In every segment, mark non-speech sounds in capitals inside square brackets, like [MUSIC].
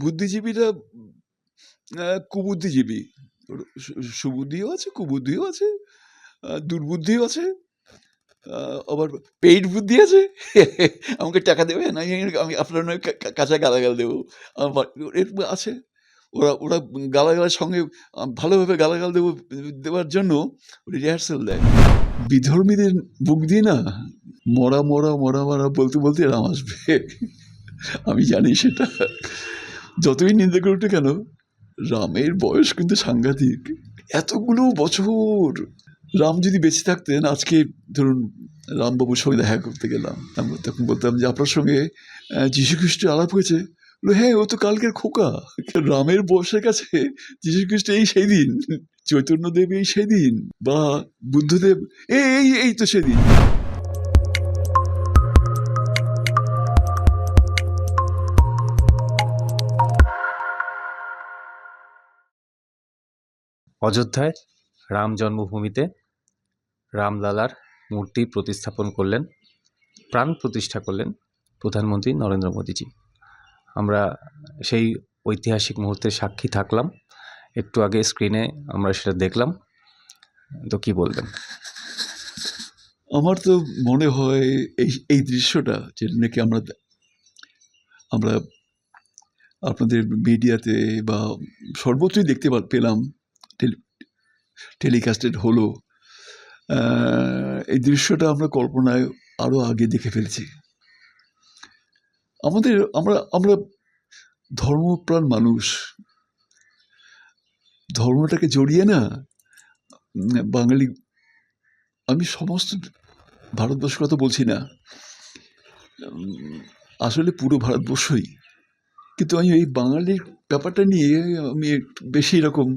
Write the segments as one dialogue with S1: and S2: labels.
S1: বুদ্ধিজীবীরা কুবুদ্ধিজীবী। সুবুদ্ধিও আছে, কুবুদ্ধিও আছে দুর্বুদ্ধিও আছে আবার পেইড বুদ্ধি আছে। [LAUGHS] আমাকে টাকা দেবে? না, আমি আপনার নয় কাঁচা গালাগাল দেবো। এরকম আছে। ওরা ওরা গালাগালের সঙ্গে ভালোভাবে গালাগাল দেবো, দেওয়ার জন্য রিহার্সাল দেয়। বিধর্মীদের বুক দিয়ে না, মরা মরা মরা মরা বলতে বলতে রাম আসবে। আমি জানি সেটা। যতই নিন্দা করুক না কেন, রামের বয়স কিন্তু সাংঘাতিক। এতগুলো বছর। রাম যদি বেঁচে থাকতেন, আজকে ধরুন রামবাবুর সঙ্গে দেখা করতে গেলাম। আমরা তখন বলতাম যে, আপনার সঙ্গে যীশু খ্রিস্ট আলাপ হয়েছে? হ্যাঁ ও তো কালকের খোকা। রামের বয়সের কাছে যীশু খ্রিস্ট এই সেই দিন, চৈতন্যদেব এই সেদিন বা বুদ্ধদেব, এই এই তো সেদিন
S2: অযোধ্যায় রাম জন্মভূমিতে রামলালার মূর্তি প্রতিস্থাপন করলেন, প্রাণ প্রতিষ্ঠা করলেন প্রধানমন্ত্রী নরেন্দ্র মোদীজি। আমরা সেই ঐতিহাসিক মুহূর্তে সাক্ষী থাকলাম। একটু আগে স্ক্রিনে আমরা সেটা দেখলাম। তো কি বলবেন?
S1: আমার তো মনে হয় এই এই দৃশ্যটা যেটা নাকি আমরা আমরা আপনাদের মিডিয়াতে বা সর্বত্রই দেখতে পেলাম টেলিকাস্টেড হলো। এই দৃশ্যটা আমরা কল্পনায় আরও আগে দেখে ফেলেছি। আমাদের, আমরা আমরা ধর্মপ্রাণ মানুষ। ধর্মটাকে জড়িয়ে না, বাঙালি, আমি সমস্ত ভারতবর্ষের কথা বলছি না। আসলে পুরো ভারতবর্ষই। কিন্তু আমি এই বাঙালির ব্যাপারটা নিয়ে আমি বেশি রকম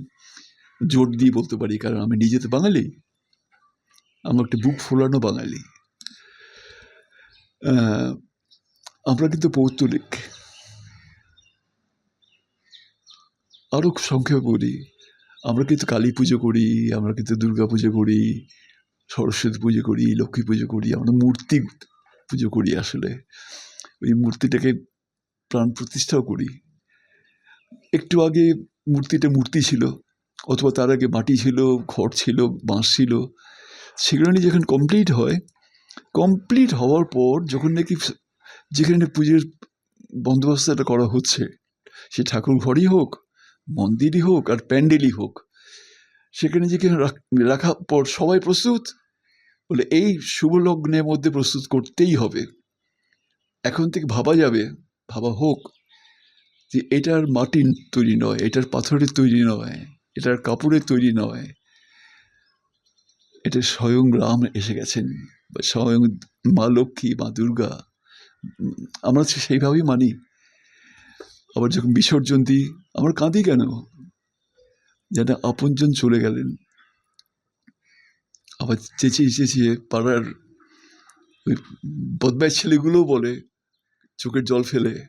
S1: জোর দিয়ে বলতে পারি, কারণ আমি নিজে তো বাঙালি। আমার একটা বুক ফোলানো বাঙালি। আমরা কিন্তু পৌত্তলিক। আরও সংক্ষেপে বলি, আমরা কিন্তু কালী পুজো করি, আমরা কিন্তু দুর্গা পুজো করি, সরস্বতী পুজো করি, লক্ষ্মী পুজো করি, আমরা মূর্তি পুজো করি আসলে। ওই মূর্তিটাকে প্রাণ প্রতিষ্ঠাও করি। একটু আগে মূর্তিটা মূর্তি ছিল অথবা তার আগে মাটি ছিল, খড় ছিল, বাঁশ ছিল, সেগুলো নিয়ে যখন কমপ্লিট হয় কমপ্লিট হওয়ার পর যখন নাকি যেখানে পুজোর বন্দোবস্তটা করা হচ্ছে, সে ঠাকুর ঘরই হোক, মন্দিরই হোক আর প্যান্ডেলই হোক, সেখানে যেখানে রাখ- পর সবাই প্রস্তুত? বলে এই শুভ লগ্নের মধ্যে প্রস্তুত করতেই হবে। এখন থেকে ভাবা যাবে, ভাবা হোক, যে এটার মাটির তৈরি নয়, এটার পাথরের তৈরি নয়। এটার কাপড়ের তৈরি নয়। এটা স্বয়ং রাম এসে গেছেন। স্বয়ং মা লক্ষ্মী, মা দুর্গা। আমরা সেইভাবেই মানি। আবার যখন বিসর্জন দিই, আমরা কাঁদি কেন? যেন আপনজন চলে গেলেন। আবার চেঁচিয়ে চেঁচিয়ে পাড়ার ওই বদমাইশ ছেলেগুলোও বলে, চোখের জল ফেলে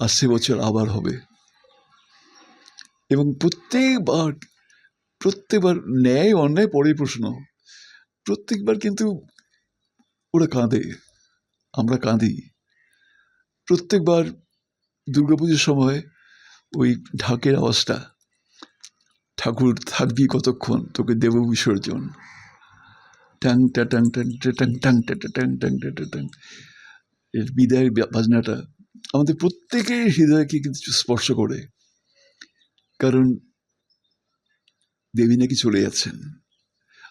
S1: আসছে বছর আবার হবে। এবং প্রত্যেকবার প্রত্যেকবার ন্যায় অন্যায় পরের প্রশ্ন প্রত্যেকবার কিন্তু ওরা কাঁদে, আমরা কাঁদি। প্রত্যেকবার দুর্গাপুজোর সময় ওই ঢাকের আওয়াজটা, ঠাকুর থাকবি কতক্ষণ, তোকে দেব বিসর্জন। ট্যাং ট্যাং ট্যাং ট্যাং টাং টা টা টাং টাং টা টা টাং এর বিদায়ের বাজনাটা আমাদের প্রত্যেকের হৃদয়কে কিন্তু স্পর্শ করে। কারণ দেবী নাকি চলে যাচ্ছেন।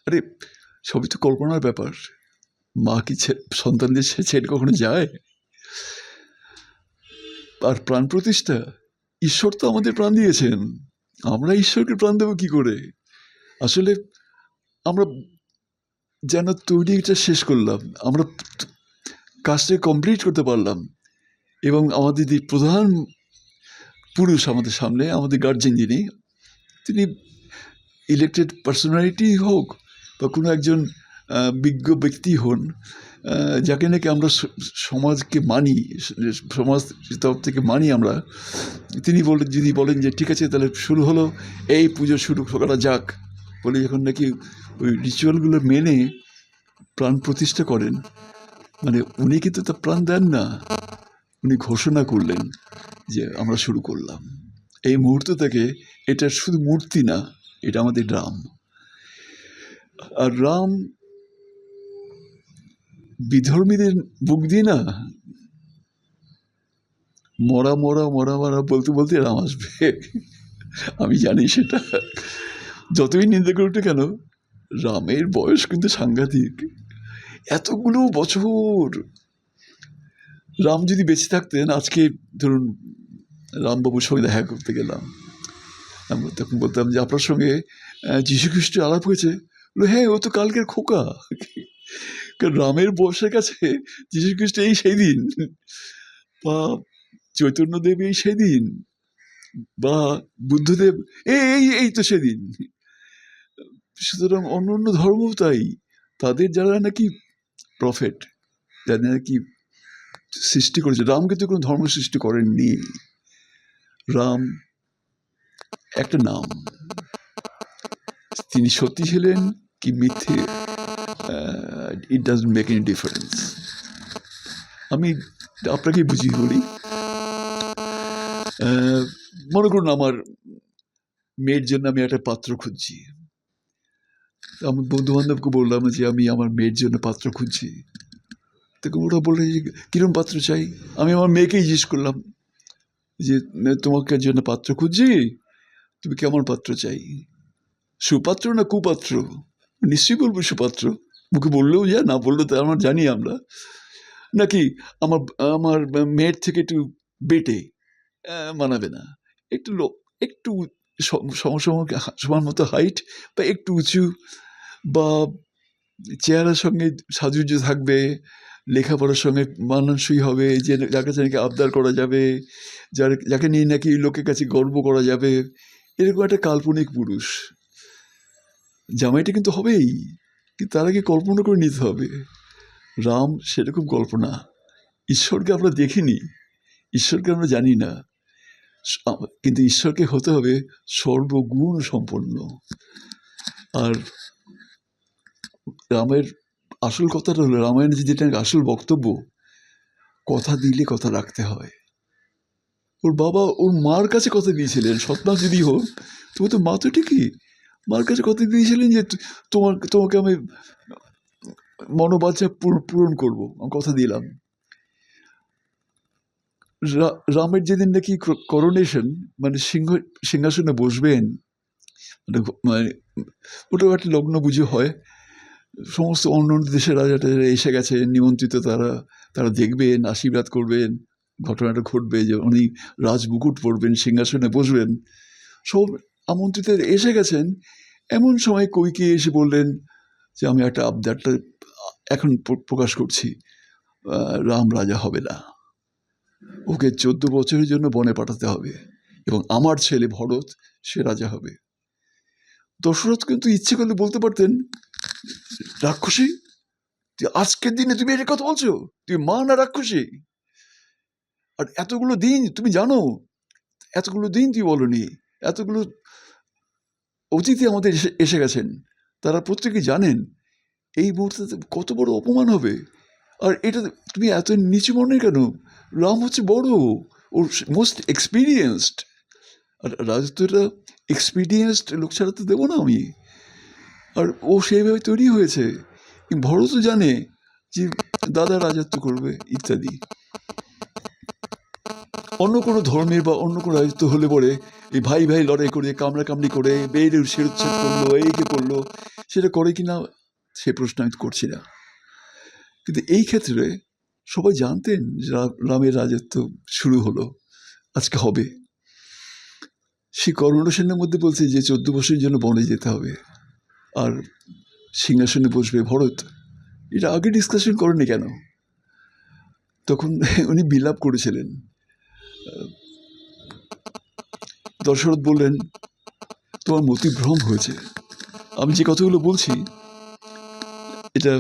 S1: আরে, সবই তো কল্পনার ব্যাপার। মা কি সন্তানদের ছে- ছেড়ে কখনো যায়? আর প্রাণ প্রতিষ্ঠা? ঈশ্বর তো আমাদের প্রাণ দিয়েছেন। আমরা ঈশ্বরকে প্রাণ দেবো কি করে? আসলে আমরা যেন তৈরিটা শেষ করলাম। আমরা কাজটা কমপ্লিট করতে পারলাম। এবং আমাদের যে প্রধান পুরুষ আমাদের সামনে, আমাদের গার্জেন যিনি তিনি ইলেক্টেড পার্সোনালিটি হোক বা কোনো একজন বিজ্ঞ ব্যক্তি হন যাকে নাকি আমরা সমাজকে মানি, সমাজ তরফ থেকে মানি আমরা, তিনি বলে যদি বলেন যে, ঠিক আছে, তাহলে শুরু হলো, এই পুজো শুরু করা যাক। বলে যখন নাকি ওই রিচুয়ালগুলো মেনে প্রাণ প্রতিষ্ঠা করেন মানে উনি কিন্তু তা প্রাণ দেন না, উনি ঘোষণা করলেন। যে আমরা শুরু করলাম। এই মুহূর্ত থেকে এটা শুধু মূর্তি না, এটা আমাদের রাম। আর রাম বিধর্মীদের বুক দিয়ে না মরা মরা মরা মরা বলতে বলতে রাম আসবে। আমি জানি সেটা। যতই নিন্দা করুক কেন, রামের বয়স কিন্তু সাংঘাতিক। এতগুলো বছর রাম যদি বেঁচে থাকতেন, আজকে ধরুন রামবাবুর সঙ্গে দেখা করতে গেলাম। আমরা তখন বলতাম যে আপনার সঙ্গে আহ, যীশু খ্রিস্ট আলাপ হয়েছে? হ্যাঁ ও তো কালকের খোকা। কারণ রামের বয়সের কাছে যীশু খ্রিস্ট এই সেই দিন। বা চৈতন্যদেব এই সেদিন বা বুদ্ধদেব এই এই তো সেদিন সুতরাং অন্য অন্য ধর্ম তাই। তাদের যারা নাকি প্রফেট যারা নাকি সৃষ্টি করেছে রামকে তো কোনো ধর্ম সৃষ্টি করেননি। রাম, একটা নাম। তিনি সত্যি ছিলেন কি মিথ্যে? It does make any difference আমি আপনাকে বুঝিয়ে বলি মনে করুন আমার মেয়ের জন্য আমি একটা পাত্র খুঁজছি। আমার বন্ধু বান্ধবকে বললাম যে আমি আমার মেয়ের জন্য পাত্র খুঁজছি। তখন ওরা বলল যে, কিরম পাত্র চাই? আমি আমার মেয়েকেই জিজ্ঞেস করলাম যে তোমাকে জন্য পাত্র খুঁজছি, তুমি কেমন পাত্র চাই? সুপাত্র না কুপাত্র? নিশ্চয়ই বলব সুপাত্র। মুখে বললেও যা, না বললেও তো আমার জানি আমরা। নাকি আমার আমার মেয়ের থেকে একটু বেটে মানাবে না? একটু লো, একটু সম- সমসম সমান মতো হাইট বা একটু উঁচু বা চেহারার সঙ্গে সাজুজ্য থাকবে? লেখাপড়ার সঙ্গে মানানসই হবে যে যার কাছে নাকি আবদার করা যাবে, যার, যাকে নিয়ে নাকি লোকের কাছে গর্ব করা যাবে, এরকম একটা কাল্পনিক পুরুষ। জামাইটা কিন্তু হবেই, কিন্তু তার আগে কল্পনা করে নিতে হবে। রাম সেরকম কল্পনা। ঈশ্বরকে আমরা দেখিনি, ঈশ্বরকে আমরা জানি না। কিন্তু ঈশ্বরকে হতে হবে সর্বগুণ সম্পন্ন। আর রামের আসল কথাটা হলো, রামায়ণের যেটা আসল বক্তব্য, কথা দিলে কথা রাখতে হয়। ওর বাবা ওর মার কাছে কথা দিয়েছিলেন, সৎমা যদি হোক, তবু তো মা তো ঠিকই। মার কাছে কথা দিয়েছিলেন যে তোমার, তোমাকে আমি মনোবাচ্চা পূরণ করব, আমি কথা দিলাম। রামের যেদিন নাকি করোনেশন মানে সিংহ, সিংহাসনে বসবেন মানে ওটাও একটা লগ্ন বুঝে হয় সমস্ত অন্য অন্য দেশের রাজা টাজারা এসে গেছে, নিমন্ত্রিত তারা তারা দেখবেন, আশীর্বাদ করবেন, ঘটনাটা ঘটবে, যে উনি রাজমুকুট পরবেন, সিংহাসনে বসবেন। সব আমন্ত্রিত এসে গেছেন। এমন সময় কৈকে এসে বললেন যে, আমি একটা আবদারটা এখন প্রকাশ করছি। রাম রাজা হবে না। ওকে চোদ্দ বছরের জন্য বনে পাঠাতে হবে এবং আমার ছেলে ভরত, সে রাজা হবে। দশরথ কিন্তু ইচ্ছে করলে বলতে পারতেন রাক্ষসী? তুই আজকের দিনে তুমি এটা কথা বলছো? তুই মা না রাক্ষসী? আর এতগুলো দিন তুমি জানো, এতগুলো দিন তুই বলনি, এতগুলো অতিথি আমাদের এসে গেছেন। তারা প্রত্যেকে জানেন, এই মুহূর্তে কত বড় অপমান হবে। আর এটা তুমি এত নিচু মনে কেন? রাম হচ্ছে বড়, ওর মোস্ট এক্সপিরিয়েন্সড আর রাজত্বটা এক্সপিরিয়েন্সড লোক ছাড়া তো দেবো না আমি। আর ও সেইভাবে তৈরি হয়েছে। ভরতও জানে যে দাদা রাজত্ব করবে, ইত্যাদি। অন্য কোনো ধর্মের বা অন্য কোনো রাজত্ব হলে পরে এই ভাই ভাই লড়াই করে কামড়া কামড়ি করে বেয়ের শিরোচ্ছেদ করল এইকে করল সেটা করে কি না সে প্রশ্ন আমি করছি না। কিন্তু এই ক্ষেত্রে সবাই জানতেন যে রামের রাজত্ব শুরু হলো, আজকে হবে। সেই কর্ণসেনের মধ্যে বলছে যে চোদ্দ বছরের জন্য বনে যেতে হবে। আর সিংহাসনে বসবে ভরত, এটা আগে ডিসকাশন করেনি কেন? তখন [LAUGHS] উনি বিলাপ করেছিলেন। দশরথ বললেন, তোমার মতিভ্রম হয়েছে। আমি যে কথাগুলো বলছি, এটা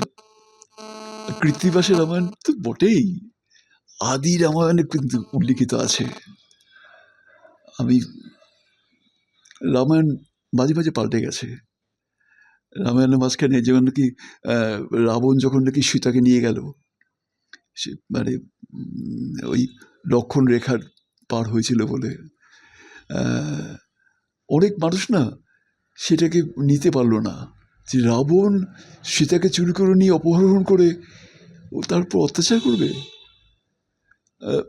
S1: কৃত্তিবাসের রামায়ণ তো বটেই। আদি রামায়ণে কিন্তু উল্লিখিত আছে। আমি রামায়ণ মাঝে মাঝে পাল্টে গেছে। রামায়ণের মাঝখানে যেমন নাকি আহ, রাবণ যখন নাকি সীতাকে নিয়ে গেল সে মানে উম, ওই লক্ষণ রেখার পার হয়েছিল বলে আহ, অনেক মানুষ না সেটাকে নিতে পারলো না যে রাবণ সীতাকে চুরি করে নিয়ে অপহরণ করে ও তারপর অত্যাচার করবে আহ,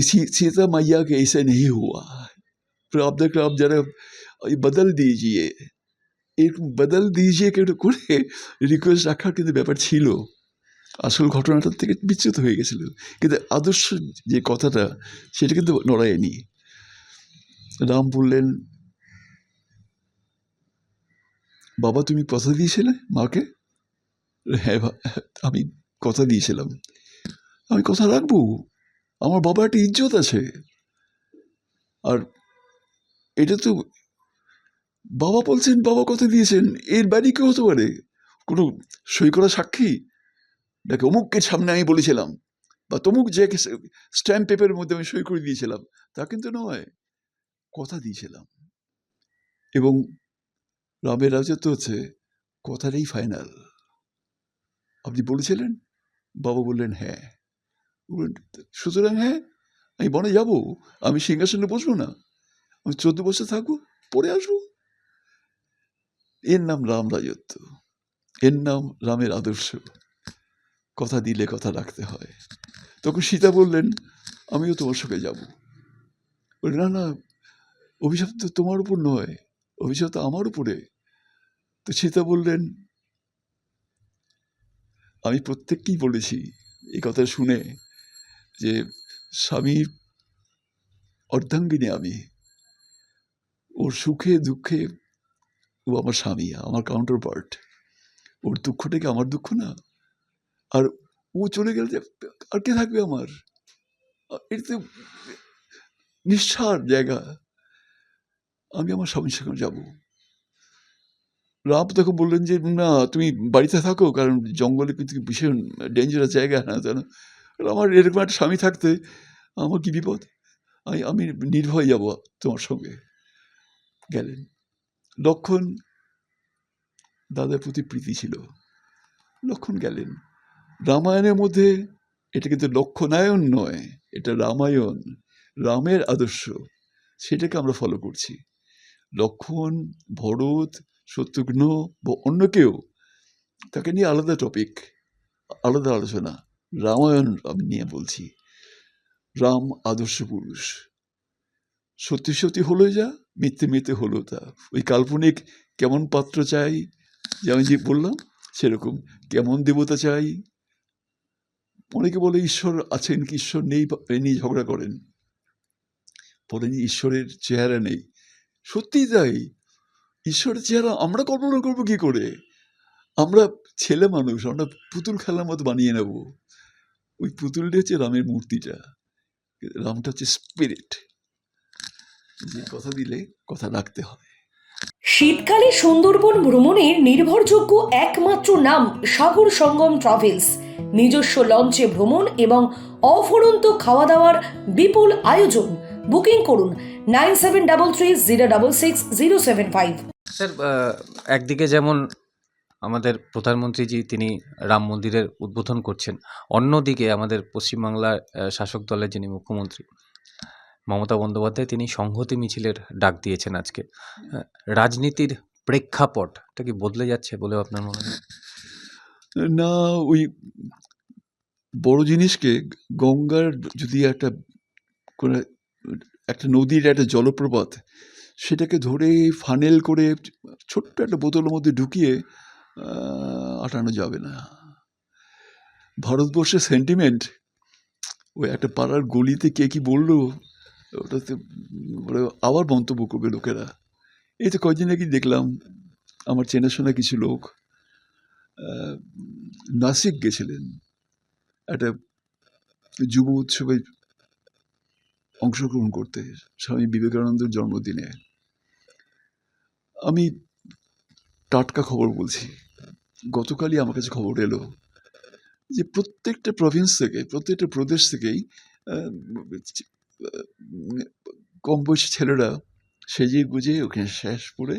S1: सी- सीता मैया के ऐसे नहीं हुआ फिर आप देख आप जरा ये बदल दीजिए एक বদল দিজিয়ে একটু করে রিকোয়েস্ট রাখার কিন্তু ব্যাপার ছিল। আসল ঘটনাটার থেকে বিচ্যুত হয়ে গেছিল। কিন্তু আদর্শ যে কথাটা, সেটা কিন্তু নড়ায়নি রাম বললেন, বাবা, তুমি কথা দিয়েছিলে মাকে? হ্যাঁ আমি কথা দিয়েছিলাম। আমি কথা রাখব। আমার বাবার একটা ইজ্জত আছে। আর এটা তো বাবা বলছেন, বাবা কথা দিয়েছেন, এর বাড়ি কেউ হতে পারে? কোনো সই করা সাক্ষী? নাকি অমুককে সামনে আমি বলেছিলাম, বা তমুক যে স্ট্যাম্প পেপারের মধ্যে আমি সই করে দিয়েছিলাম, তা কিন্তু নয়, কথা দিয়েছিলাম। এবং রামের রাজত্ব হচ্ছে কথাটাই ফাইনাল আপনি বলেছিলেন? বাবা বললেন হ্যাঁ। সুতরাং হ্যাঁ আমি বনে যাব, আমি সিংহাসনে বসবো না, আমি চোদ্দ বছর থাকব পরে আসব। এর নাম রাম রাজত্ব। এর নাম রামের আদর্শ। কথা দিলে কথা রাখতে হয়। তখন সীতা বললেন আমিও তোমার সঙ্গে যাব। বললেন, না না অভিশাপ তো তোমার উপর নয় অভিশাপ তো আমার উপরে। তো সীতা বললেন আমি প্রত্যেককেই বলেছি এই কথা শুনে যে স্বামীর অর্ধাঙ্গিনী আমি। ওর সুখে দুঃখে ও আমার স্বামী, আমার কাউন্টার পার্ট ওর দুঃখটা কি আমার দুঃখ না? আর ও চলে গেলে যে আর কে থাকবে আমার? এটা নিঃসার জায়গা। আমি আমার স্বামীর সঙ্গে যাব। রাম তখন বললেন যে, না, তুমি বাড়িতে থাকো, কারণ জঙ্গলে কিন্তু ভীষণ ডেঞ্জারাস জায়গা না জানো আমার এরকম একটা স্বামী থাকতে আমার কি বিপদ? আমি আমি নির্ভয় যাব তোমার সঙ্গে। গেলেন। লক্ষণ দাদার প্রতি প্রীতি ছিল। লক্ষণ গেলেন। রামায়ণের মধ্যে এটা কিন্তু লক্ষণায়ন নয়, এটা রামায়ণ, রামের আদর্শ, সেটাকে আমরা ফলো করছি। লক্ষণ, ভরত, শত্রুঘ্ন বা অন্য কেউ, তাকে নিয়ে আলাদা টপিক আলাদা আলোচনা, রামায়ণ আমি নিয়ে বলছি। রাম আদর্শ পুরুষ। সত্যি সত্যি হলো যা, মিথ্যে মিথ্যে হলো তা। ওই কাল্পনিক কেমন পাত্র চাই, যে আমি যে বললাম, সেরকম কেমন দেবতা চাই? অনেকে বলে, ঈশ্বর আছেন কি? ঈশ্বর নেই নিয়ে ঝগড়া করেন। বলেন, ঈশ্বরের চেহারা নেই। সত্যিই তাই। ঈশ্বরের চেহারা আমরা কল্পনা করব কি করে? আমরা ছেলে মানুষ, আমরা পুতুল খেলার মতো বানিয়ে নেব। ওই পুতুলটা হচ্ছে রামের মূর্তিটা। রামটা হচ্ছে স্পিরিট যে কথা দিলে কথা রাখতে হয়।
S3: শীতকালে সুন্দরবন ভ্রমণের নির্ভরযোগ্য একমাত্র নাম সাগর সঙ্গম ট্রাভেলস। নিজস্ব লঞ্চে ভ্রমণ এবং অফুরন্ত খাওয়া দাওয়ার বিপুল আয়োজন। বুকিং করুন nine seven double three zero double six zero seven
S2: five. Sir একদিকে যেমন আমাদের প্রধানমন্ত্রীজি তিনি রাম মন্দিরের উদ্বোধন করছেন অন্যদিকে আমাদের পশ্চিমবাংলার শাসক দলের যিনি মুখ্যমন্ত্রী মমতা বন্দ্যোপাধ্যায় তিনি সংহতি মিছিলের ডাক দিয়েছেন আজকে। আহ, রাজনীতির প্রেক্ষাপটটা কি বদলে যাচ্ছে বলে আপনার মনে হয়?
S1: না ওই বড় জিনিসকে গঙ্গার যদি একটা কোনো একটা নদীর একটা জলপ্রপাত সেটাকে ধরে ফানেল করে ছোট্ট একটা বোতলের মধ্যে ঢুকিয়ে আটানো যাবে না। ভারতবর্ষের সেন্টিমেন্ট ওই একটা পাড়ার গলিতে কে কি বলল ওটাতে আবার মন্তব্য করবে লোকেরা। এই তো কয়দিন আগে দেখলাম আমার চেনাশোনা কিছু লোক নাসিক গেছিলেন। একটা যুব উৎসবে অংশগ্রহণ করতে, স্বামী বিবেকানন্দের জন্মদিনে। আমি টাটকা খবর বলছি। গতকালই আমার কাছে খবর এলো যে প্রত্যেকটা প্রভিন্স থেকে, প্রত্যেকটা প্রদেশ থেকেই কম বয়সী ছেলেরা সেজে গুজে ওখানে শেষ পড়ে।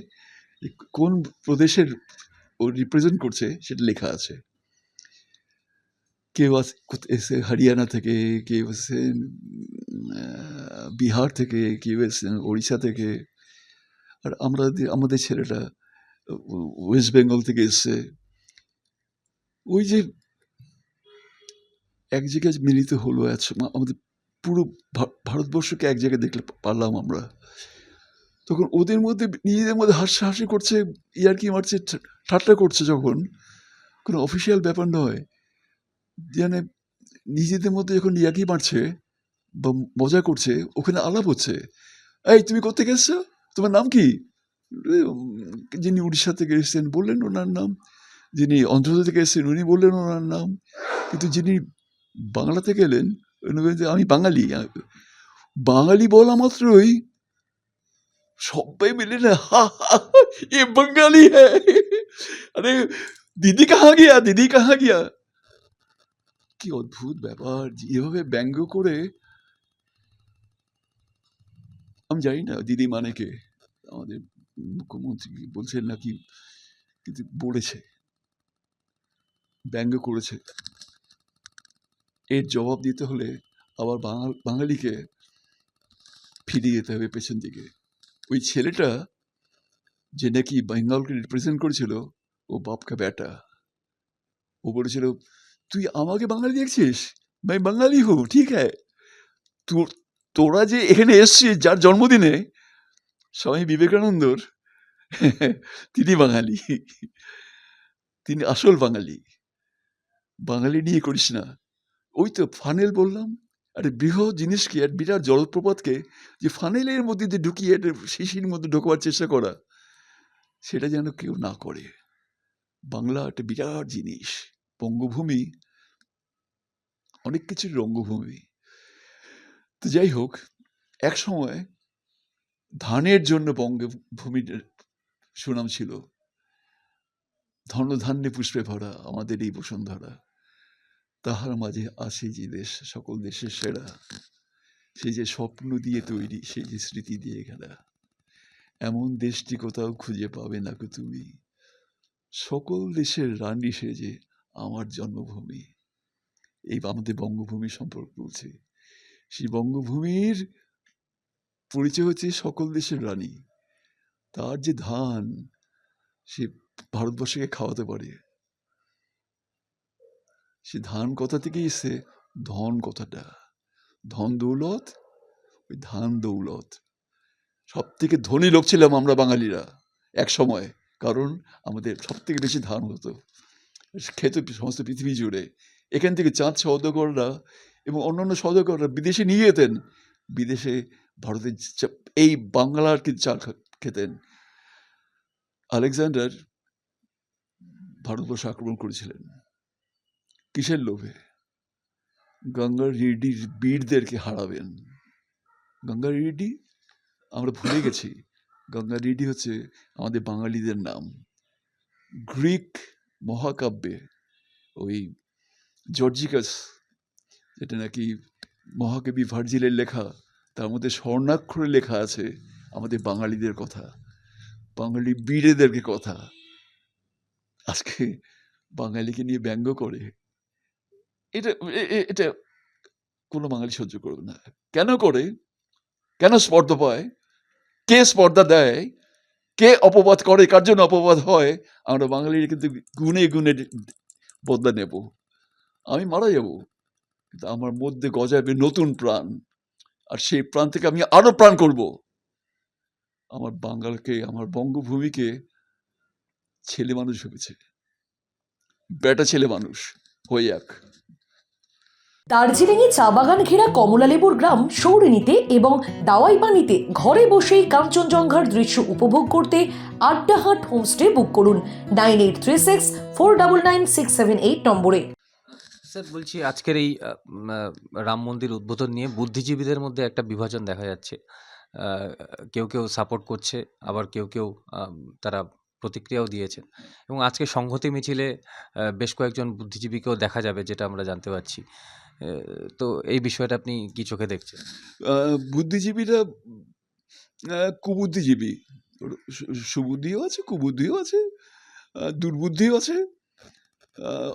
S1: কোন প্রদেশের ও রিপ্রেজেন্ট করছে সেটা লেখা আছে। কেউ এসে হরিয়ানা থেকে, কেউ এসে বিহার থেকে, কেউ এসছেন ওড়িশা থেকে। আর আমরা আমাদের ছেলেটা ওয়েস্ট বেঙ্গল থেকে এসছে। ওই যে এক জায়গায় মিলিত হলো এক সময় আমাদের পুরো ভারতবর্ষকে এক জায়গায় দেখলে পারলাম আমরা। তখন ওদের মধ্যে, নিজেদের মধ্যে হাসাহাসি করছে, ইয়ার্কি মারছে ঠাট্টা করছে যখন। কোনো অফিসিয়াল ব্যাপার নয়। মানে নিজেদের মধ্যে যখন ইয়ার্কি মারছে বা মজা করছে, ওখানে আলাপ হচ্ছে। এই, তুমি কোথেকে এসছো? তোমার নাম কি? যিনি উড়িষ্যা থেকে এসেছেন বললেন ওনার নাম। যিনি অন্ধ্রপ্রদেশ থেকে এসেছেন উনি বললেন ওনার নাম। কিন্তু যিনি বাংলা থেকে এলেন আমি বাঙালি। বাঙালি বলা মাত্রই সবাই মিলে না, হা হা এ বাঙালি হ্যাঁ আরে, দিদি কাহা গিয়া, দিদি কাহা গিয়া? কি অদ্ভুত ব্যাপার এভাবে ব্যঙ্গ করে আমি জানি না দিদি মানে কে। আমাদের মুখ্যমন্ত্রী বলছেন নাকি বলেছে। ব্যঙ্গ করেছে। এর জবাব দিতে হলে আবার বাঙাল, বাঙালিকে ফিরিয়ে যেতে হবে পেছন দিকে। ওই ছেলেটা যে নাকি বেঙ্গলকে রিপ্রেজেন্ট করেছিল, ও বাপকা বেটা। ও বলেছিল, তুই আমাকে বাঙালি দেখছিস? ভাই বাঙালি হো ঠিক হ্যাঁ তোরা যে এখানে এসছিস, যার জন্মদিনে, স্বামী বিবেকানন্দর, তিনি বাঙালি। তিনি আসল বাঙালি। বাঙালি নিয়ে করিস না। ওই তো ফানেল বললাম। আরে বৃহৎ জিনিসকে এক বিরাট জলপ্রপাতকে যে ফানেলের মধ্যে যে ঢুকিয়ে একটা শিশির মধ্যে ঢোকবার চেষ্টা করা, সেটা যেন কেউ না করে। বাংলা একটা বিরাট জিনিস। বঙ্গভূমি, অনেক কিছুর রঙ্গভূমি। তো যাই হোক, এক সময় ধানের জন্য বঙ্গভূমির সুনাম ছিল। ধনধান্যে পুষ্পে ভরা আমাদের এই বসুন্ধরা। তাহার মাঝে আসে যে দেশ, সকল দেশের সেরা। সে যে স্বপ্ন দিয়ে তৈরি, সে যে স্মৃতি দিয়ে খেলা। এমন দেশটি কোথাও খুঁজে পাবে না গো তুমি। সকল দেশের রানী সে যে আমার জন্মভূমি। এই আমাদের বঙ্গভূমি সম্পর্ক বলছে। সেই বঙ্গভূমির পরিচয় হচ্ছে সকল দেশের রানী। তার যে ধান, সে ভারতবর্ষকে খাওয়াতে পারে। সে ধান কথা থেকেই এসে ধন কথাটা? ধন দৌলত? ওই ধান দৌলত। সব থেকে ধনী লোক ছিলাম আমরা বাঙালিরা এক সময়, কারণ আমাদের সব থেকে বেশি ধান হতো। খেত সমস্ত পৃথিবী জুড়ে। এখান থেকে চাঁদ সৌদাগররা এবং অন্যান্য সৌদাগররা বিদেশে নিয়ে যেতেন। বিদেশে ভারতের এই বাংলার কিন্তু চাল খেতেন। আলেকজান্ডার ভারতবর্ষ আক্রমণ করেছিলেন। কিসের লোভে? গঙ্গার রেড্ডির বীরদেরকে হারাবেন। গঙ্গা রেড্ডি আমরা ভুলে গেছি। গঙ্গা রিডি হচ্ছে আমাদের বাঙালিদের নাম। গ্রিক মহাকাব্যে ওই জর্জিকাস, যেটা নাকি মহাকবি ভার্জিলের লেখা, তার মধ্যে স্বর্ণাক্ষরে লেখা আছে আমাদের বাঙালিদের কথা, বাঙালি বীরেদেরকে কথা। আজকে বাঙালিকে নিয়ে ব্যঙ্গ করে এটা এটা কোনো বাঙালি সহ্য করবে না। কেন করে? কেন স্পর্ধা পায়? কে স্পর্ধা দেয়? কে অপবাদ করে? কার জন্য অপবাদ হয়? আমরা বাঙালির কিন্তু গুনে গুনে বদলা নেব। আমি মারা যাব। কিন্তু আমার মধ্যে গজাবে নতুন প্রাণ। আর সেই প্রাণ থেকে আমি আরও প্রাণ করব। আমার বাঙালকে, আমার বঙ্গভূমিকে ছেলে মানুষ ভেবেছে। বেটা ছেলে মানুষ, হয়ে যাক
S3: দার্জিলিংয়ে চা বাগান ঘেরা কমলালেবুর গ্রাম সৌরিনীতে এবং দাওয়াই পানিতে ঘরে বসেই কাঞ্চনজঙ্ঘার দৃশ্য উপভোগ করতে আড্ডাহাট হোমস্টে বুক করুন nine eight three six four double nine six seven eight নম্বরে।
S2: স্যার, বলছি আজকের এই রাম মন্দির উদ্বোধন নিয়ে বুদ্ধিজীবীদের মধ্যে একটা বিভাজন দেখা যাচ্ছে। কেউ কেউ সাপোর্ট করছে, আবার কেউ কেউ তারা প্রতিক্রিয়াও দিয়েছেন। এবং আজকে সংহতি মিছিলে বেশ কয়েকজন বুদ্ধিজীবীকেও দেখা যাবে, যেটা আমরা জানতে পারছি। তো এই বিষয়টা আপনি কি চোখে দেখছেন?
S1: বুদ্ধিজীবীরা কুবুদ্ধিজীবী। সুবুদ্ধিও আছে, কুবুদ্ধিও আছে দুর্বুদ্ধিও আছে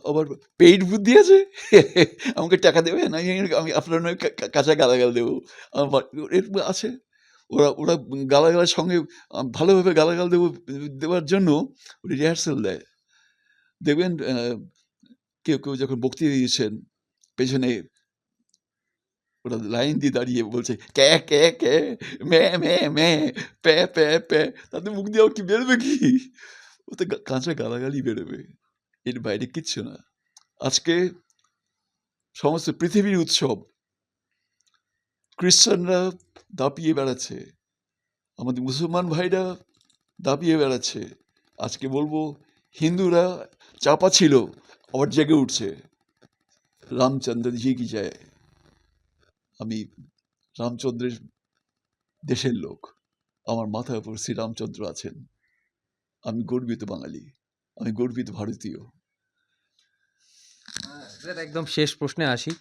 S1: আবার পেইড বুদ্ধি আছে। আমাকে টাকা দেবে? না, আমি আপনার নয় কাঁচা গালাগাল দেবো। আমার এরকম আছে। ওরা ওরা গালাগালের সঙ্গে ভালোভাবে গালাগাল দেবো, দেওয়ার জন্য রিহার্সাল দেয়। দেখবেন কেউ কেউ যখন বক্তৃতা দিয়েছেন পেছনে ওরা লাইন দিয়ে দাঁড়িয়ে বলছে ক্যা ক্যা ক্যা মে মে মে প্যা প্যা প্যা তাদের মুখ দিয়ে কি বেরোবে কি? ওতে গা- কাঁচা গালাগালি বেরোবে। এর বাইরে কিচ্ছু না। আজকে সমস্ত পৃথিবীর উৎসব খ্রিস্টানরা দাপিয়ে বেড়াচ্ছে। আমাদের মুসলমান ভাইরা দাপিয়ে বেড়াচ্ছে। আজকে বলব, হিন্দুরা চাপা ছিল আবার জেগে উঠছে। রামচন্দ্র জি কি যায়, আমি রামচন্দ্রের দেশের লোক। আমার মাথার উপর শ্রীরামচন্দ্র আছেন। আমি গর্বিত বাঙালি। আমি গর্বিত ভারতীয়।
S2: একদম শেষ প্রশ্নে আসি।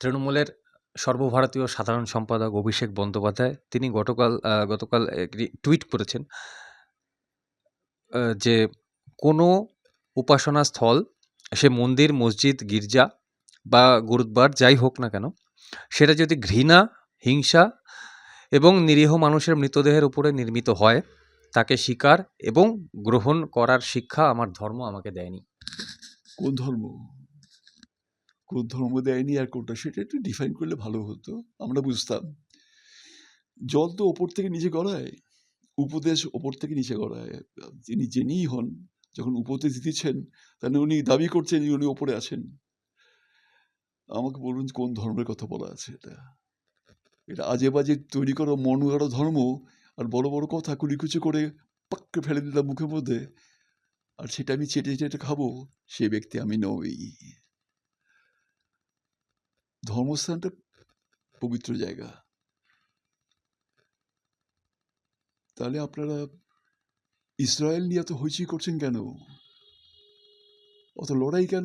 S2: তৃণমূলের সর্বভারতীয় সাধারণ সম্পাদক অভিষেক বন্দ্যোপাধ্যায়, তিনি গতকাল গতকাল একটি টুইট করেছেন যে কোনো উপাসনা স্থল সে মন্দির, মসজিদ, গির্জা বা গুরুদ্বার যাই হোক না কেন, সেটা যদি ঘৃণা, হিংসা এবং নিরীহ মানুষের মৃতদেহের উপরে নির্মিত হয়, তাকে স্বীকার এবং গ্রহণ করার শিক্ষা আমার ধর্ম আমাকে দেয়নি।
S1: কোন ধর্ম? কোন ধর্ম দেয়নি আর কোনটা? সেটা একটু ডিফাইন করলে ভালো হতো, আমরা বুঝতাম। জল তো ওপর থেকে নিচে গড়ায়, উপদেশ ওপর থেকে নিচে গড়ায়। যিনি জেনেই হন, যখন উপদেশ দিচ্ছেন তাহলে উনি দাবি করছেন যে উনি ওপরে আছেন। আমাকে বলুন কোন ধর্মের কথা বলা আছে এটা? এটা আজে বাজে তৈরি করা মন গড়া ধর্ম আর বড় বড় কথা কুলিকুচি করে পাক্কে ফেলে দিলাম মুখের মধ্যে। আর সেটা আমি চেটে চেটে খাব, সে ব্যক্তি আমি নই। ধর্মস্থানটা পবিত্র জায়গা। তাহলে আপনারা ইসরায়েল নিয়ে এত হইচই করছেন কেন? অত লড়াই কেন?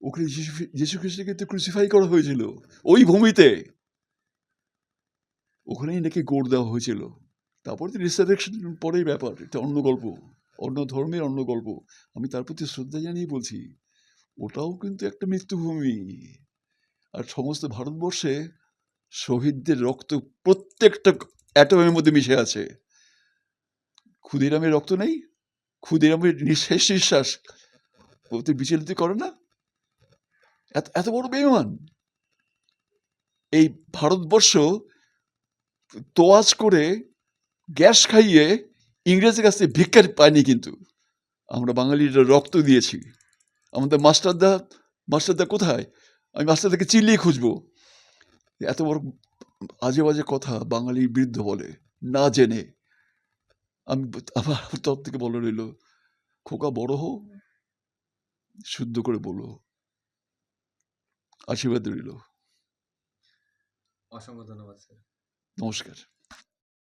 S1: ওখানে যিশু খ্রিস্টকে তো ক্রুসিফাই করা হয়েছিল। ওই ভূমিতে। ওখানেই নাকি গোড় দেওয়া হয়েছিল। তারপরে তো রিসারেকশন পরেই ব্যাপার। এটা অন্য গল্প। অন্য ধর্মের অন্য গল্প। আমি তার প্রতি শ্রদ্ধা জানিয়ে বলছি, ওটাও কিন্তু একটা মৃত্যুভূমি। আর সমস্ত ভারতবর্ষে শহীদদের রক্ত প্রত্যেকটা অ্যাটমের মধ্যে মিশে আছে। ক্ষুদিরামের রক্ত নেই। ক্ষুদিরামের নিঃশ্বাস নিঃশ্বাস ওতে বিচলিত করে না, এত এত বড় বেমান এই ভারতবর্ষ তোয়াজ করে গ্যাস খাইয়ে ইংরেজের কাছ ভিক্ষার পায়নি কিন্তু। আমরা বাঙালিরা রক্ত দিয়েছি। আমাদের মাস্টারদা মাস্টারদা কোথায়? আমি মাস্টারদাকে চিল্লিয়ে খুঁজবো। এত বড় আজে বাজে কথা বাঙালির বিরুদ্ধে বলে, না জেনে। আমি আমার তরফ থেকে বলে রইল, খোকা বড় হো শুদ্ধ করে বলো। আশীর্বাদ রইল।
S2: অসংখ্য ধন্যবাদ স্যার।
S1: নমস্কার।